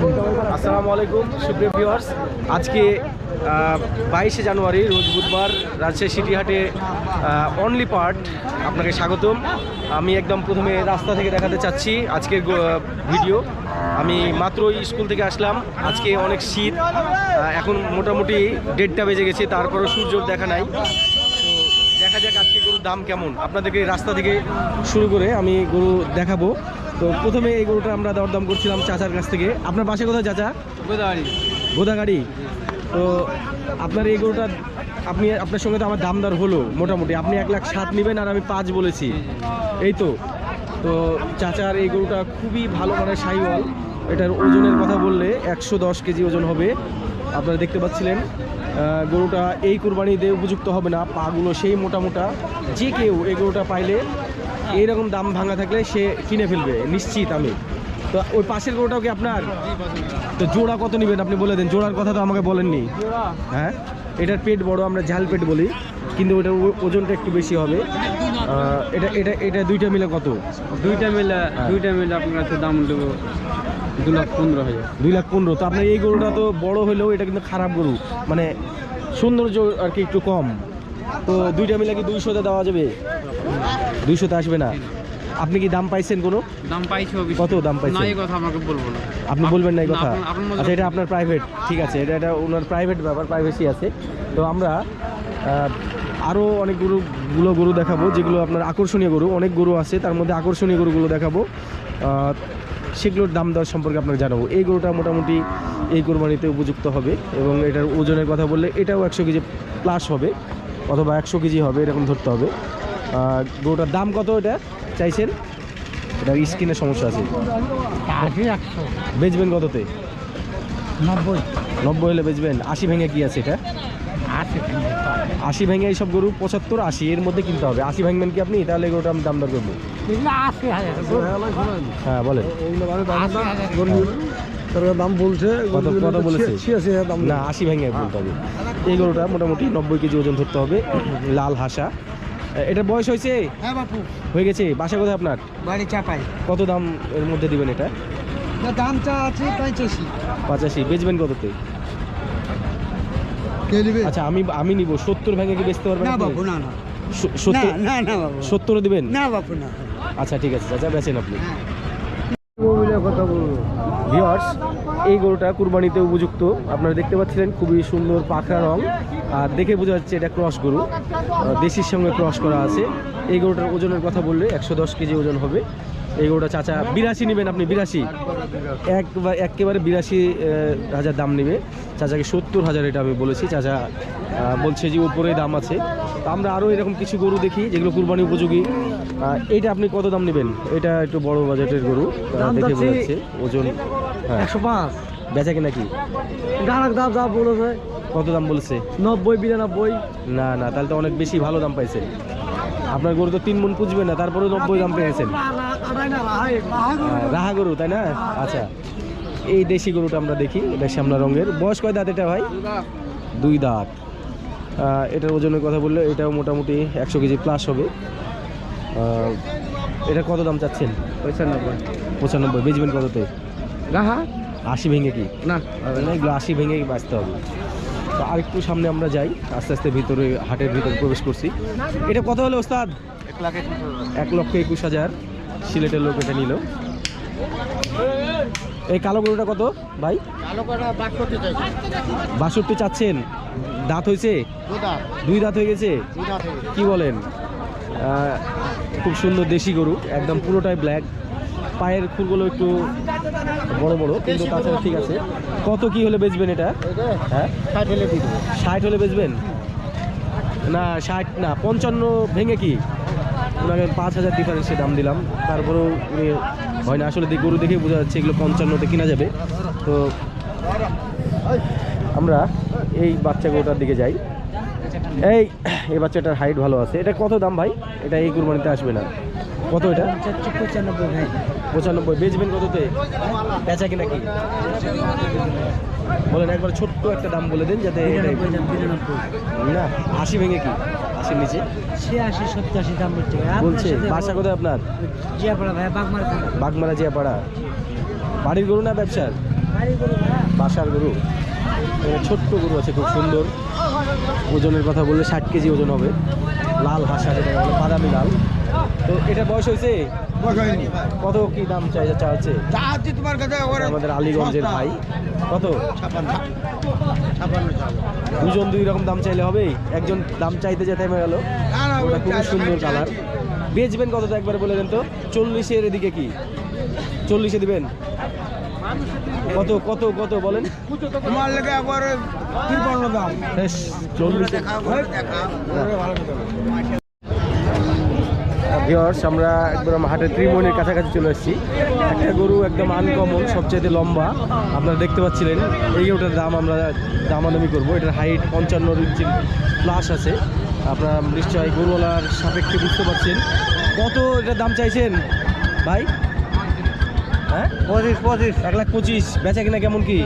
আসসালামু আলাইকুম, সুপ্রিয় ভিউয়ার্স আজকে বাইশে জানুয়ারি, রোজ বুধবার রাজশাহী সিটি হাটে অনলি পার্ট আপনাকে স্বাগতম। আমি একদম প্রথমে রাস্তা থেকে দেখাতে চাচ্ছি আজকের ভিডিও আমি মাত্রই স্কুল থেকে আসলাম। আজকে অনেক শীত এখন মোটামুটি দেড়টা বেজে গেছে, তারপরও সূর্যর দেখা নাই। দেখা যাক আজকে গরুর দাম কেমন। আপনাদেরকে রাস্তা থেকে শুরু করে আমি গরু দেখাবো। তো প্রথমে এই গরুটা আমরা দরদাম করছিলাম চাচার কাছ থেকে। আপনার বাসা কোথায় চাচা? গোদাবাড়ি গোদাগাড়ি। তো আপনার এই গরুটা আপনি আপনার সঙ্গে তো আমার দাম দর হলো মোটামুটি। আপনি এক লাখ সাত নেবেন আর আমি পাঁচ বলেছি। এই তো। তো চাচার এই গরুটা খুবই ভালো মানে সাইওয়াল এটার ওজনের কথা বললে একশো দশ কেজি ওজন হবে। আপনারা দেখতে পাচ্ছিলেন গরুটা এই কুরবানিতে উপযুক্ত হবে না পাগুলো সেই মোটা মোটা। যে কেউ এই গরুটা পাইলে এইরকম দাম ভাঙা থাকলে সে কিনে ফেলবে নিশ্চিত আমি। তো ওই পাশের গরুটাও কি আপনার? তো জোড়া কত নেবেন আপনি বলে দেন? জোড়ার কথা তো আমাকে বলেননি। হ্যাঁ? এটার পেট বড় আমরা ঝাল পেট বলি কিন্তু ওটার ওজনটা একটু বেশি হবে। এটা এটা এটা দুইটা মিলে কত? দুইটা মিলে হ্যাঁ। দুইটা মিলে আপনার কাছে দাম দেবো দু লাখ পনেরো হাজার। দুই লাখ পনেরো। তো আপনার এই গরুটা তো বড় হলেও এটা কিন্তু খারাপ গরু। মানে সৌন্দর্য আর কি একটু কম। তো দুইটা মিলে কি দুইশোতে দেওয়া যাবে? দুইশোতে আসবে না। আপনি কি দাম পাইছেন কোনো? দাম পাইছো কত দাম পাইছেন? না এই কথা আমাকে বলব না। আপনি বলবেন না এই কথা। আচ্ছা এটা আপনার প্রাইভেট ঠিক আছে এটা এটা ওনার প্রাইভেট ব্যাপার প্রাইভেসি আছে। তো আমরা আরও অনেক গরু গুলো গরু দেখাবো যেগুলো আপনার আকর্ষণীয় গরু। অনেক গরু আছে তার মধ্যে আকর্ষণীয় গরুগুলো দেখাবো। সেগুলোর দাম দর সম্পর্কে আপনাকে জানাব। এই গরুটা মোটামুটি এই কোরবানিতে উপযুক্ত হবে এবং এটার ওজনের কথা বললে এটাও একশো কেজি প্লাস হবে অথবা একশো কেজি হবে এরকম ধরতে হবে। গরুটার দাম কত এটা? চাইছেন? এটা স্কিনের সমস্যা আছে। বেচবেন কততে? নব্বই। নব্বই হলে বেচবেন। আশি ভেঙে কি আছে এটা? আশি ভেঙে। এইসব গরু পঁচাত্তর আশি এর মধ্যে কিনতে হবে। আশি ভাঙবেন কি আপনি? তাহলে গরুটা আমি দাম দর করব। হ্যাঁ। বলেন। দাম বলছে কত না আশি ভেঙে বলতে হবে। এই গরুটা মোটামুটি নব্বই কেজি ওজন ধরতে হবে লাল হাসা। এটা বয়স হয়েছে? হ্যাঁ বাপু। হয়ে গেছে। বাসা কোথায় আপনার? বাড়ি চাপাই। কত দাম এর মধ্যে দিবেন এটা? দামটা আছে পঁচাশি পঁচাশি। বেচবেন কততে? কে আচ্ছা আমি আমি নিব। সত্তর ভেঙে কি বেচতে পারবেন না বাপু না না। স- না সত্তর না না বাবু দিবেন? না বাপু না। আচ্ছা ঠিক আছে চাচা বেচেন আপনি। বলে কথা বলব। ভিওয়ার্স এই গরুটা কুরবানিতে উপযুক্ত। আপনারা দেখতে পাচ্ছিলেন, খুবই সুন্দর পাখরা রং। আর দেখে বোঝা যাচ্ছে এটা ক্রস গরু। দেশির সঙ্গে ক্রস করা আছে। এই গরুটার ওজনের কথা বললে একশো দশ কেজি ওজন হবে। এই গরুটা চাচা বিরাশি নেবেন আপনি, বিরাশি? একবার, একেবারে বিরাশি হাজার দাম নেবে। চাচাকে সত্তর হাজার এটা আমি বলেছি। চাচা বলছে যে উপরে দাম আছে। তো আমরা আরও এরকম কিছু গরু দেখি, যেগুলো কুরবানি উপযোগী। এইটা আপনি কত দাম নেবেন? এটা একটু বড় বাজেটের গরু। দেখে যাচ্ছে ওজন একশো পাঁচ। বেচা কিনা কি? গাড়াক দাম যা বলেছে। কত দাম বলেছে? নব্বই বিরানব্বই। না না তাহলে তো অনেক বেশি ভালো দাম পাইছেন। আপনার গরু তো তিন মন পুজবে না তারপরে নব্বই দাম পেয়েছেন। রাহা গরু। তাই না? আচ্ছা এই দেশি গরুটা আমরা দেখি এটা শ্যামলা রঙের। বয়স কয় দাঁত এটা ভাই? দুই দাঁত। আহ, এটার ওজনের কথা বললে এটাও মোটামুটি একশো কেজি প্লাস হবে। আহ, এটা কত দাম চাচ্ছেন? পঁচানব্বই। পঁচানব্বই বেচবেন কততে? গাহা আশি ভেঙে কি? না। না এগুলো আশি ভেঙে বাঁচতে হবে। তো আরেকটু সামনে আমরা যাই আস্তে আস্তে ভিতরে হাটের ভিতরে প্রবেশ করছি। এটা কত হলো ওস্তাদ? এক লাখ এক লক্ষ একুশ হাজার। সিলেটের লোক এটা নিল। এই কালো গরুটা কত ভাই? বাষট্টি চাচ্ছেন। দাঁত হয়েছে? দুই দাঁত হয়ে গেছে? কি বলেন? খুব সুন্দর দেশি গরু একদম পুরোটাই ব্ল্যাক পায়ের খুরগুলো একটু বড় বড় কিন্তু তাছাড়া ঠিক আছে। কত কি হলে বেচবেন এটা? হ্যাঁ? ষাট হলে ষাট হলে বেচবেন? না ষাট না পঞ্চান্ন ভেঙে কি? ওনাকে পাঁচ হাজার ডিফারেন্সে দাম দিলাম। তারপরেও উনি হয় না আসলে দেখ- গরু দেখেই বোঝা যাচ্ছে এগুলো পঞ্চান্নতে কিনা যাবে। তো আমরা এই বাচ্চা গরুটার দিকে যাই। এই এই বাচ্চাটার হাইট ভালো আছে। এটা কত দাম ভাই? এটা এই কুরবানিতে আসবে না। কত এটা? পঁচানব্বই ভাই। পঁচানব্বই বেচবেন কততে? বেচা কিনা কি? বলেন একবার ছোট্ট একটা দাম বলে দিন যাতে না আশি ভেঙে কি? আশির নিচে? ছিয়াশি সপ্তাশি দাম বলছে বলছে বাসা কোথায় আপনার? জিয়াপাড়া ভাই বাগমার বাগমারা জিয়াপাড়া। বাড়ির গরু না ব্যবসার? বাসার গরু? ছোট্ট গরু আছে খুব সুন্দর। ওজনের কথা বললে ষাট কেজি ওজন হবে। লাল হাসা বলে বাদামি লাল। তো এটা বয়স হয়েছে? কত কি দাম চাই চা হচ্ছে তোমার কাছে আমাদের আলীগঞ্জের ভাই। কত? দুজন দুই রকম দাম চাইলে হবে? একজন দাম চাইতে যেতে থেমে গেল। ওটা খুবই সুন্দর কালার। বেচবেন কত একবার বলে দেন তো? চল্লিশের এদিকে কি? চল্লিশে দিবেন? কত কত কত বলেন? তোমার লেগে একবার তিরপন্ন দাম। চল্লিশে। ভিওর্স আমরা একদম হাটের ত্রিমণির কাছাকাছি চলে এসেছি। একটা গরু একদম আনকমন সবচেয়ে লম্বা। আপনারা দেখতে পাচ্ছিলেন এই ওটার দাম আমরা দামাদামি করব। এটার হাইট পঞ্চান্ন ইঞ্চি প্লাস আছে। আপনারা নিশ্চয়ই গরুওয়ালার সাপেক্ষে বুঝতে পারছেন। কত এটার দাম চাইছেন ভাই? হ্যাঁ? পঁচিশ পঁচিশ। এক লাখ পঁচিশ। বেচা কিনা কেমন কি?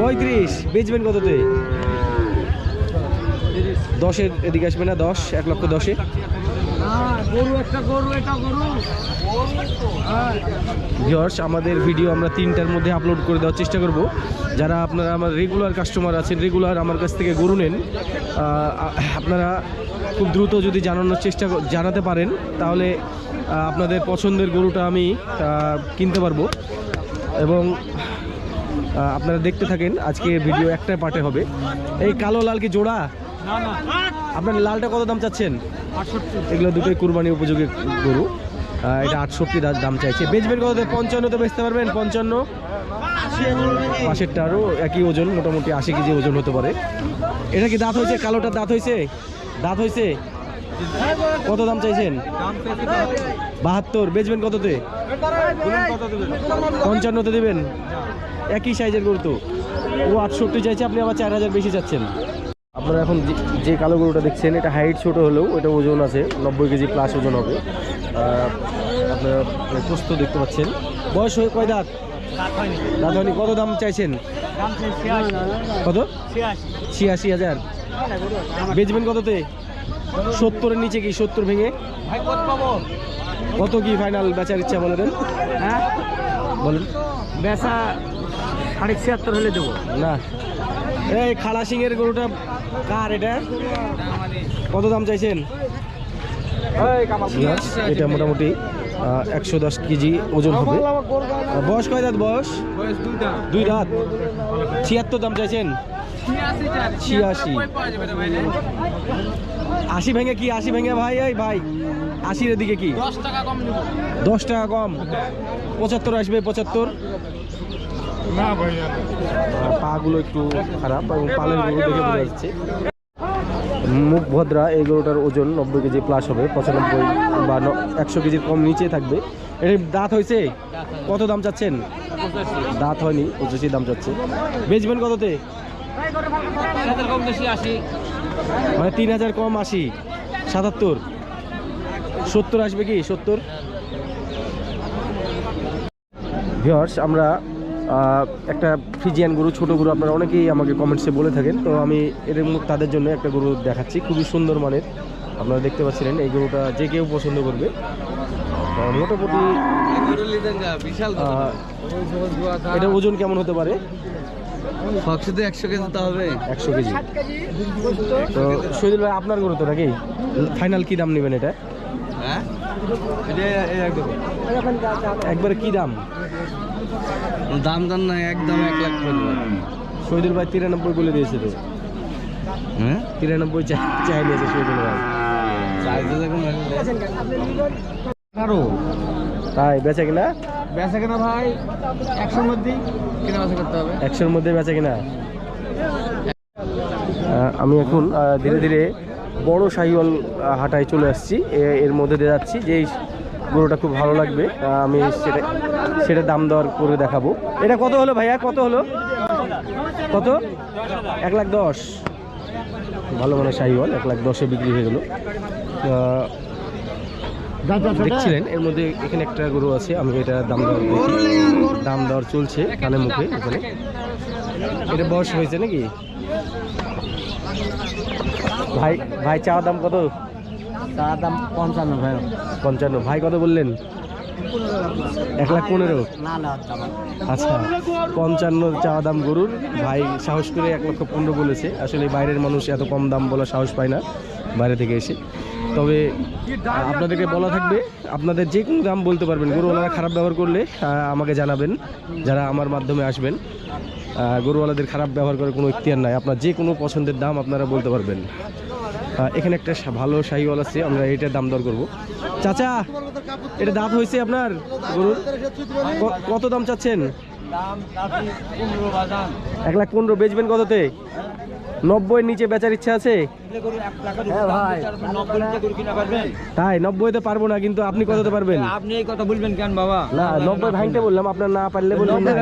পঁয়ত্রিশ বেচবেন কততে? দশের এদিকে আসবে না দশ এক লক্ষ দশে। ভিওর্স আমাদের ভিডিও আমরা তিনটার মধ্যে আপলোড করে দেওয়ার চেষ্টা করব। যারা আপনারা আমার রেগুলার কাস্টমার আছেন রেগুলার আমার কাছ থেকে গরু নেন আপনারা খুব দ্রুত যদি জানানোর চেষ্টা জানাতে পারেন, তাহলে আপনাদের পছন্দের গরুটা আমি কিনতে পারব। এবং আপনারা দেখতে থাকেন, আজকে ভিডিও একটা পার্টে হবে। এই কালো লাল কি জোড়া? না না। আপনার লালটা কত দাম চাচ্ছেন? এগুলো দুটোই কুরবানি উপযোগী গরু। এটা আটষট্টি দাম চাইছে। বেচবেন কত পঞ্চান্নতে বেচতে পারবেন, পঞ্চান্ন। পাশেরটা আরও একই ওজন, মোটামুটি আশি কেজি ওজন হতে পারে। এটা কি দাঁত হয়েছে? কালোটার দাঁত হয়েছে? দাঁত হয়েছে? কত দাম চাইছেন? বাহাত্তর। বেচবেন কততে? পঞ্চান্নতে দেবেন। একই সাইজের গরু তো। ও আটষট্টি চাইছে, আপনি আবার চার হাজার বেশি চাচ্ছেন। আপনারা এখন যে- কালো গরুটা দেখছেন এটা হাইট ছোট হলেও এটা ওজন আছে নব্বই কেজি প্লাস ওজন হবে। আপনারা প্রস্ত দেখতে পাচ্ছেন। বয়স হয়ে কয় দাঁত? দাঁত হয়নি। কত দাম চাইছেন? কত? ছিয়াশি। হাজার। বেচবেন কততে? সত্তরের নিচে কি সত্তর ভেঙে? কত কি ফাইনাল বেচার ইচ্ছা বলে দেন হ্যাঁ? বলেন। বেচা সাড়ে ছিয়াত্তর হলে দেবো। না। এই খালা সিং এর গরুটা কার এটা? কত দাম চাইছেন? এটা মোটামুটি একশো দশ কেজি ওজন হবে। বয়স কয় দাঁত বয়স? দুই দাঁত। ছিয়াত্তর দাম চাইছেন? ছিয়াশি আশি ভেঙে কি আশি ভেঙে ভাই? এই ভাই আশির দিকে কি? দশ টাকা কম দশ টাকা কম। পঁচাত্তর আসবে পঁচাত্তর। পাগুলো একটু খারাপ এবং পালের দেখে বোঝা যাচ্ছে। মুখ ভদ্রা, এই গরুটার ওজন নব্বই কেজি প্লাস হবে, পঁচানব্বই বা একশো কেজির কম নিচে থাকবে। এর দাঁত হয়েছে? কত দাম চাচ্ছেন? দাঁত হয়নি, পঁচাশি দাম চাচ্ছে। বেচবেন কততে? মানে তিন হাজার কম আশি, সাতাত্তর। সত্তর আসবে কি? সত্তর? ভিওর্স আমরা একটা ফিজিয়ান গরু ছোট গরু আপনারা অনেকেই আমাকে কমেন্টসে বলে থাকেন। তো আমি এর তাদের জন্য একটা গরু দেখাচ্ছি খুবই সুন্দর মানের। আপনারা দেখতে পাচ্ছিলেন এই গরুটা যে কেউ পছন্দ করবে। মোটামুটি এটা ওজন কেমন হতে পারে? একশো কেজি তো হবে। একশো কেজি। তো শহীদুল ভাই আপনার গরু তো নাকি? ফাইনাল কি দাম নেবেন এটা? হ্যাঁ? এটা একবারে কি দাম? দাম দাম না একদম এক লাখ পড়বে শহীদুল ভাই তিরানব্বই বলে দিয়েছে তো। হ্যাঁ? তিরানব্বই চাই চাই নিয়েছে শহীদুল ভাই। কারও? তাই বেচা কিনা? বেচা কেনা ভাই একশোর মধ্যেই কেনা বেচা করতে হবে। একশোর মধ্যে বেচা কিনা? আমি এখন ধীরে ধীরে বড় শাহিওয়াল হাটায় চলে আসছি। এর মধ্যে দিয়ে যাচ্ছি। যে এই গরুটা খুব ভালো লাগবে আমি সেটা সেটা দাম দর করে দেখাবো। এটা কত হলো ভাইয়া? কত হলো? কত? এক লাখ দশ। ভালো মানে শাহিওয়াল এক লাখ দশে বিক্রি হয়ে গেল। দেখছিলেন এর মধ্যে এখানে একটা গরু আছে আমি এটা দাম দর দাম দর চলছে কানে মুখে এখানে। এটা বয়স হয়েছে নাকি? ভাই ভাই চা দাম কত? তার দাম পঞ্চান্ন ভাই। পঞ্চান্ন। ভাই কত বললেন? এক লাখ পনেরো? আচ্ছা পঞ্চান্ন চাওয়া দাম গরুর। ভাই সাহস করে এক লক্ষ পনেরো বলেছে। আসলে বাইরের মানুষ এত কম দাম বলা সাহস পায় না বাইরে থেকে এসে। তবে আপনাদেরকে বলা থাকবে আপনাদের যে কোনো দাম বলতে পারবেন। গরুওয়ালারা খারাপ ব্যবহার করলে আমাকে জানাবেন যারা আমার মাধ্যমে আসবেন। গরুওয়ালাদের খারাপ ব্যবহার করার কোনো ইখতিয়ার নাই। আপনার যে কোনো পছন্দের দাম আপনারা বলতে পারবেন। এখানে একটা ভালো শাহিওয়াল আছে, আমরা এটার দাম দর করব। চাচা, এটা দাঁত হয়েছে আপনার গরুর? কত দাম চাচ্ছেন? এক লাখ পনেরো, বেচবেন কততে? নব্বই নিচে বেচার ইচ্ছা আছে? ভাই নব্বই তাই নব্বইতে পারব না, কিন্তু আপনি কততে পারবেন? আপনি এই কথা বলবেন কেন বাবা না, নব্বই ভাঙতে বললাম, আপনার না পারলে বলবেন না।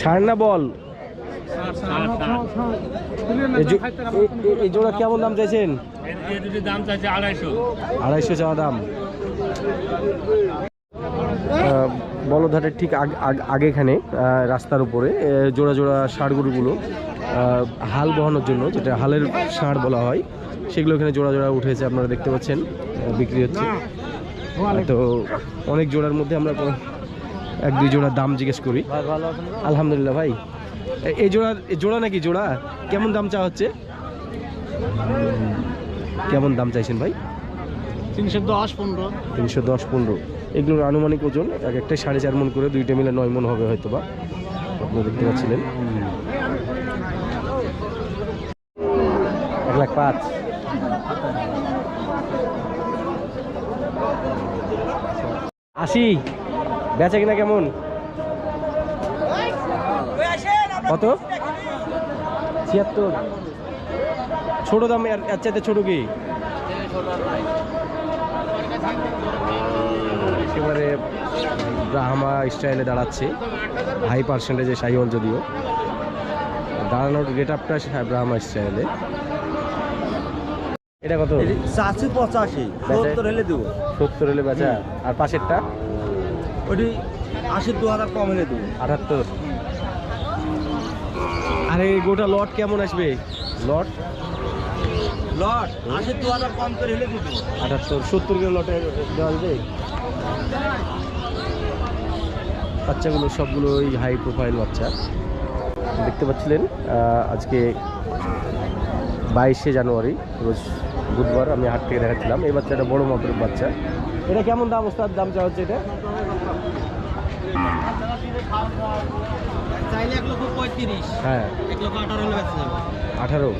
সারনা বল। এই জোড়া কেমন দাম চাইছেন? আড়াইশো চাওয়া দাম। বলধাটের ঠিক আগ- আগ- আগেখানে রাস্তার উপরে জোড়া জোড়া ষাঁড় গরুগুলো হাল বহানোর জন্য, যেটা হালের ষাঁড় বলা হয়, সেগুলো এখানে জোড়া জোড়া উঠেছে, আপনারা দেখতে পাচ্ছেন বিক্রি হচ্ছে। তো অনেক জোড়ার মধ্যে আমরা এক দুই জোড়ার দাম জিজ্ঞেস করি। আলহামদুলিল্লাহ ভাই। এই জোড়া জোড়া নাকি জোড়া? কেমন দাম চা হচ্ছে? কেমন দাম চাইছেন ভাই? তিনশো দশ পনেরো। তিনশো দশ পনেরো। এগুলোর আনুমানিক ওজন এক একটা সাড়ে চার মন করে দুইটা মিলে নয় মন হবে হয়তো বা আপনি দেখতে পাচ্ছিলেন। এক লাখ পাঁচ। আশি। বেচা কিনা কেমন? কত? ছিয়াত্তর। ছোট দাম এর চাইতে ছোট কি? একেবারে ব্রাহ্মা স্টাইলে দাঁড়াচ্ছে। হাই পার্সেন্টেজে শাহিওয়াল যদিও। দাঁড়ানোর গেট আপটা ব্রাহ্মা স্টাইলে। এটা কত? চাষি পঁচাশি সত্তর হলে দেবো। সত্তর হলে বেচা। আর পাশেরটা? ওটি আশি দু হাজার কম হলে দেবো। আটাত্তর। আরে গোটা লট কেমন আসবে? লট লট দু হাজার কম করে হলে সত্তর কিলো লটে দেওয়া যাবে? বাচ্চাগুলো সবগুলো ওই হাই প্রোফাইল বাচ্চা। দেখতে পাচ্ছিলেন আজকে বাইশে জানুয়ারি রোজ বুধবার আমি হাট থেকে দেখাচ্ছিলাম। এই বাচ্চাটা বড় মাপের বাচ্চা। এটা কেমন দাম ওস্তাদ? দাম চা হচ্ছে এটা? হ্যাঁ। এক লক্ষ আঠারো হলে বেঁচে যাবে। আঠারো?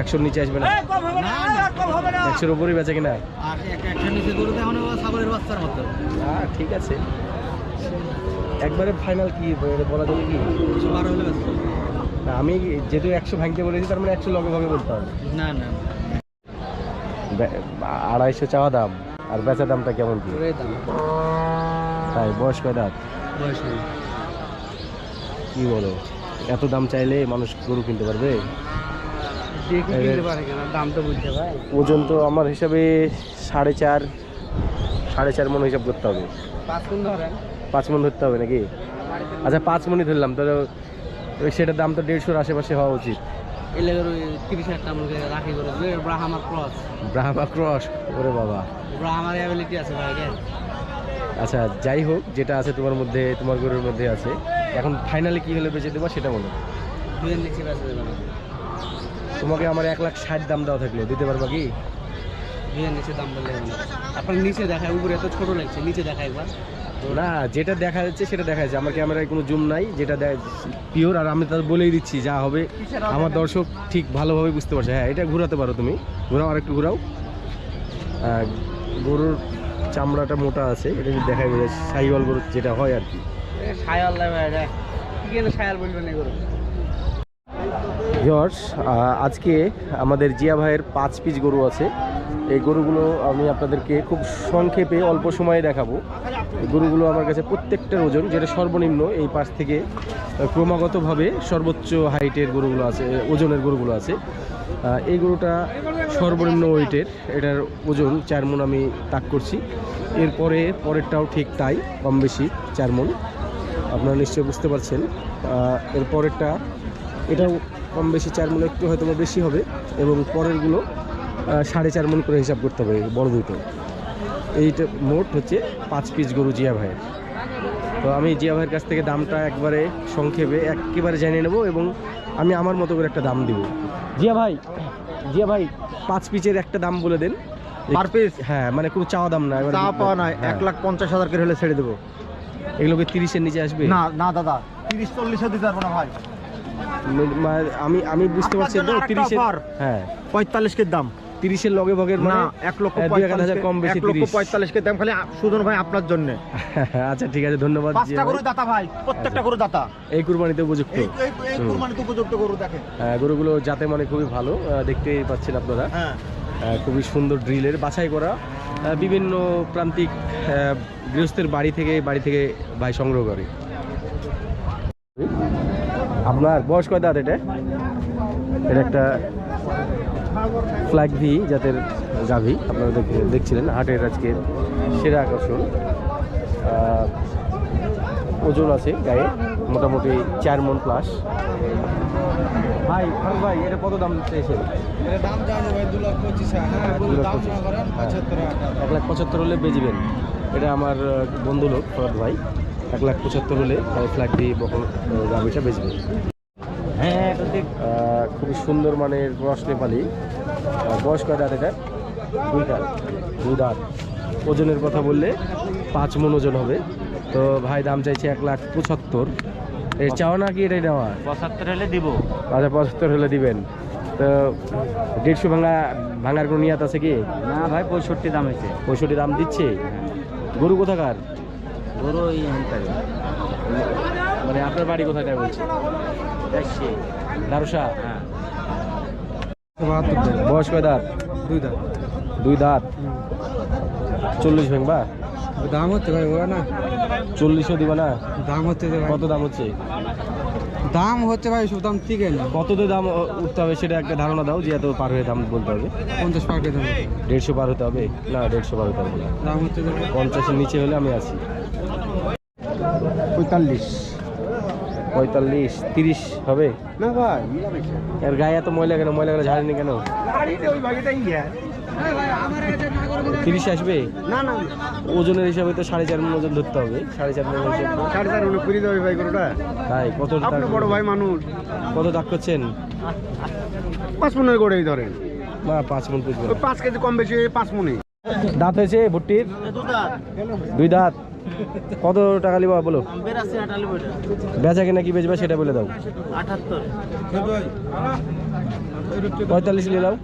একশোর নিচে আসবে না? না না কম হবে না। একশোর উপরেই বেচে কিনা? আর একটা একটা নিচে গরু এখন সাগরের বাচ্চার মতো। হ্যাঁ ঠিক আছে। একবারে ফাইনাল কি বলা যাবে কি? বারো হলে বেঁচে না, আমি যেহেতু একশো ভাঙতে বলেছি তার মানে একশো লগে ভাগে বলতে হবে। না না আড়াইশো চাওয়া দাম আর বেচা দামটা কেমন কি? তাই বয়স কয় দাঁত? বয়স কি বলো? এত দাম চাইলে মানুষ গরু কিনতে পারবে? ওজন তো আমার হিসাবে সাড়ে চার সাড়ে চার মন হিসাব করতে হবে। পাঁচ মন ধরতে হবে নাকি? আচ্ছা পাঁচ মনই ধরলাম তাহলে ওই সেটার দাম তো দেড়শোর আশেপাশে হওয়া উচিত। ব্রাহ্মা ক্রস। ওরে বাবা। আছে আচ্ছা যাই হোক যেটা আছে তোমার মধ্যে তোমার গরুর মধ্যে আছে। এখন ফাইনালি কি হলে বেঁচে দেবো সেটা বলো। দুয়ের নিচে বেঁচে দেবে না। তোমাকে আমার এক লাখ ষাট দাম দেওয়া থাকল দিতে পারবা কি? নিচে দাম বললে আপনার নিচে দেখায় উপরে এত ছোট লাগছে নিচে দেখা একবার। না যেটা দেখা যাচ্ছে সেটা দেখা যাচ্ছে আমার ক্যামেরায় কোনো জুম নাই যেটা পিওর আর আমি বলেই দিচ্ছি যা হবে। আমার দর্শক ঠিক ভালোভাবে বুঝতে পারছে। হ্যাঁ এটা ঘোরাতে পারো তুমি। ঘোরাও আর একটু ঘোরাও গরুর চামড়াটা মোটা আছে এটা দেখাই বোঝা সাইওয়াল গরুর যেটা হয় আর কি। গরু? আজকে আমাদের জিয়া ভাইয়ের পাঁচ পিস গরু আছে। এই গরুগুলো আমি আপনাদেরকে খুব সংক্ষেপে অল্প সময়ে দেখাবো। গরুগুলো আমার কাছে প্রত্যেকটার ওজন, যেটা সর্বনিম্ন, এই পাশ থেকে ক্রমাগতভাবে সর্বোচ্চ হাইটের গরুগুলো আছে ওজনের গরুগুলো আছে। এই গরুটা সর্বনিম্ন ওয়েটের এটার ওজন চার মন আমি তাক করছি। এরপরে পরেরটাও ঠিক তাই, কম বেশি চার মন। আপনারা নিশ্চয়ই বুঝতে পারছেন। এর পরেরটা এটাও কম বেশি চার মন একটু হয়তো বা বেশি হবে এবং পরেরগুলো সাড়ে চার মন করে হিসাব করতে হবে বড় দুটো। এইটা মোট হচ্ছে পাঁচ পিস গরু জিয়া ভাইয়ের। তো আমি জিয়া ভাইয়ের কাছ থেকে দামটা একবারে সংক্ষেপে একেবারে জানিয়ে নেব এবং আমি আমার মতো করে একটা দাম দিব। জিয়া ভাই জিয়া ভাই পাঁচ পিসের একটা দাম বলে দেন। Per piece? হ্যাঁ মানে কোনো চাওয়া দাম না এবার পাওয়া নয় হ্যাঁ। এক লাখ পঞ্চাশ হাজার করে হলে ছেড়ে দেবো। এগুলোকে তিরিশের নিচে আসবে? না না দাদা তিরিশ চল্লিশে দিতে পারব না ভাই আমি আমি বুঝতে পারছি তো তিরিশের হ্যাঁ। পঁয়তাল্লিশ কে দাম। তিরিশের লগে ভগের মানে? না এক লক্ষ আহ, হাজার কম বেশি তিরিশ। পঁয়তাল্লিশ কে দাম খালি সুজন ভাই আপনার জন্য। আচ্ছা ঠিক আছে ধন্যবাদ। গরু দাতা ভাই প্রত্যেকটা গরু দাতা। এই কুরবানিতে উপযুক্ত। এই। কুরবানিতে উপযুক্ত গরু দেখেন। হ্যাঁ, গরুগুলো যাতে মানে খুবই ভালো দেখতেই পাচ্ছেন আপনারা। হ্যাঁ। খুবই সুন্দর ড্রিলের বাছাই করা বিভিন্ন প্রান্তিক গৃহস্থের বাড়ি থেকে বাড়ি থেকে ভাই সংগ্রহ করে। আপনার বয়স কয় দাঁত এটা? এটা একটা ফ্ল্যাগ ভি জাতের গাভি, আপনারা দেখ- দেখছিলেন হাটের আজকে সেরা আকর্ষণ। ওজন আছে গায়ে, মোটামুটি চার মন প্লাস ভাই ফারুক ভাই এটা কত দাম চেয়েছেন দাম জানো ভাই দু লাখ পঁচিশ হ্যাঁ দু লাখ পঁচিশ। হ্যাঁ। এক লাখ পঁচাত্তর হলে বেচবেন এটা আমার বন্ধু লোক ফরাদ ভাই। এক লাখ পঁচাত্তর হলে ফ্ল্যাগ দিয়ে বকল গাভিটা বেচবে হ্যাঁ এটা দেখ আহ, খুবই সুন্দর মানের রস নেপালি। বয়স কয় দাঁত এটা? দুই দাঁত। দুই দাঁত। ওজনের কথা বললে পাঁচ মন ওজন হবে। তো ভাই দাম চাইছে এক লাখ পঁচাত্তর। এর চাও না কি এটাই নেওয়া? পঁচাত্তর হলে দিব। আচ্ছা পঁচাত্তর হলে দিবেন। তো দেড়শো ভাঙা ভাঙার কোনো নিয়াত আছে কি? না ভাই পঁয়ষট্টি দাম হয়েছে। পঁয়ষট্টি দাম দিচ্ছে? গরু কোথাকার? গরু ওই মানে আপনার বাড়ি কোথাকার বলছে দারুসা? হ্যাঁ। বয়স কয় দাঁত? দুই দাম দুই দাঁত? চল্লিশ ভাঙবা? দাম হচ্ছে ভাই ওরা না। চল্লিশও দিবা না? দাম হচ্ছে কত দাম হচ্ছে? দাম হচ্ছে ভাই সব দাম ঠিক না কততে দাম উঠতে হবে সেটা একটা ধারণা দাও যে এত পার হয়ে দাম বলতে হবে। পঞ্চাশ পার করে দাম। দেড়শো পার হতে হবে? না দেড়শো পার হতে হবে না। দাম হচ্ছে পঞ্চাশের নিচে হলে আমি আছি। পঁয়তাল্লিশ। পঁয়তাল্লিশ তিরিশ হবে? না ভাই এর গায়ে এত ময়লা কেন? ময়লা কেন ঝাড়েনি কেন? তিরিশ আসবে? না না। ওজনের হিসাবে তো সাড়ে চার মন ওজন ধরতে হবে। সাড়ে চার মন হিসাবে সাড়ে চার হলে করে দেবে ভাই গরুটা? তাই কত আপনি দাগ- বড় ভাই মানুষ। কত দাগ করছেন? পাঁচ মনের গড়েই ধরেন। না পাঁচ মন পাঁচ কেজি কম বেশি পাঁচ মনে দাঁত হয়েছে ভুট্টির? দুই দাঁত। কত টাকা লিবা বলো? বেচা কিনা কি বেচবা সেটা বলে দাও। পঁয়তাল্লিশ নিয়ে দাও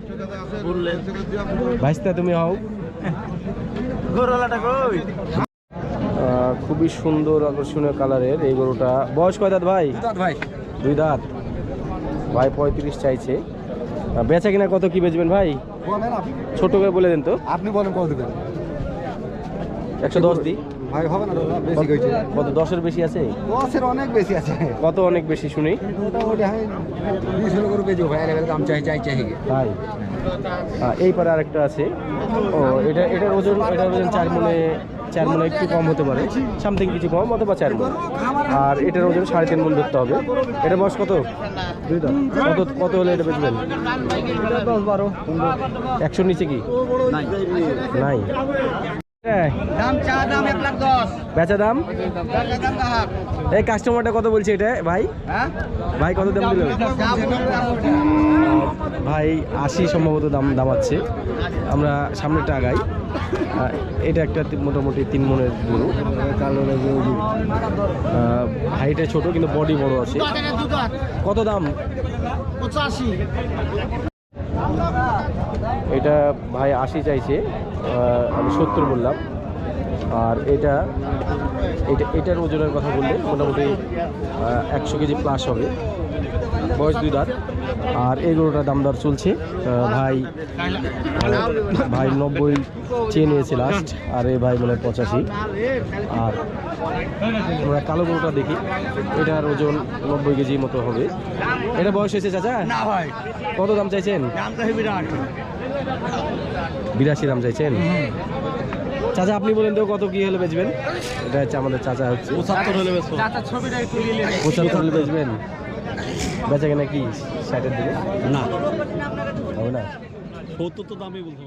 ভাইস্তা তুমি হও। খুবই সুন্দর আকর্ষণীয় কালারের এই গরুটা। বয়স কয় দাঁত ভাই? ভাই। দুই দাঁত। ভাই পঁয়ত্রিশ চাইছে। বেচা কিনা কত কি বেচবেন ভাই? ছোট করে বলে দেন তো। আপনি বলেন কত দেবেন? একশো দশ দিই। ভাই হবে না দাদা বেশি কইছে। কত দশের বেশি আছে? দশের অনেক বেশি আছে। কত অনেক বেশি শুনি? মোটামুটি আমি বিশ হলে করে বেজো ভাই এর দাম চাই চাই চাই। তাই? এই পারে আরেকটা আছে। ও এটা এটার ওজন এটার ওজন চার মনে চার মনে একটু কম হতে পারে। সামথিং কিছু কম অথবা চার মন। আর এটার ওজন সাড়ে তিন মন ধরতে হবে। এটা বয়স কত? দুই কত কত হলে এটা বেচবেন? দশ বারো। একশোর নিচে কি? নাই। হ্যাঁ, দাম চা দাম এক লাখ দশ। বেচা দাম? এই কাস্টমারটা কত বলছে এটা ভাই? হ্যাঁ? ভাই কত দাম দিল? ভাই আশি সম্ভবত দাম দামাচ্ছে। আমরা সামনেটা আগাই। এটা একটা মোটামুটি তিন মনের গরু। হাইটে ছোট কিন্তু বডি বড় আছে। কত দাম? পঁচাশি। এটা ভাই আশি চাইছে। আমি সত্তর বললাম। আর এটা এটা এটার ওজনের কথা বললে মোটামুটি একশো কেজি প্লাস হবে। বয়স দুই দাঁত। আর এই গরুটার দাম দর চলছে। ভাই ভাই নব্বই চেয়ে নিয়েছে লাস্ট আর এই ভাই বলে পঁচাশি। আর আমরা কালো গরুটা দেখি। এটার ওজন নব্বই কেজি মতো হবে। এটা বয়স হয়েছে চাচা? কত দাম চাইছেন? বিরাশি দাম চাইছেন? চাচা আপনি বলেন তো কত কি হলে বেচবেন? এটা হচ্ছে আমাদের চাচা হচ্ছে। পঁচাত্তর হলে পঁচাত্তর হলে বেচবেন? বেচা কেনা কি? ষাটের দিকে? না। হবে না? সত্তর তো দামই বলতে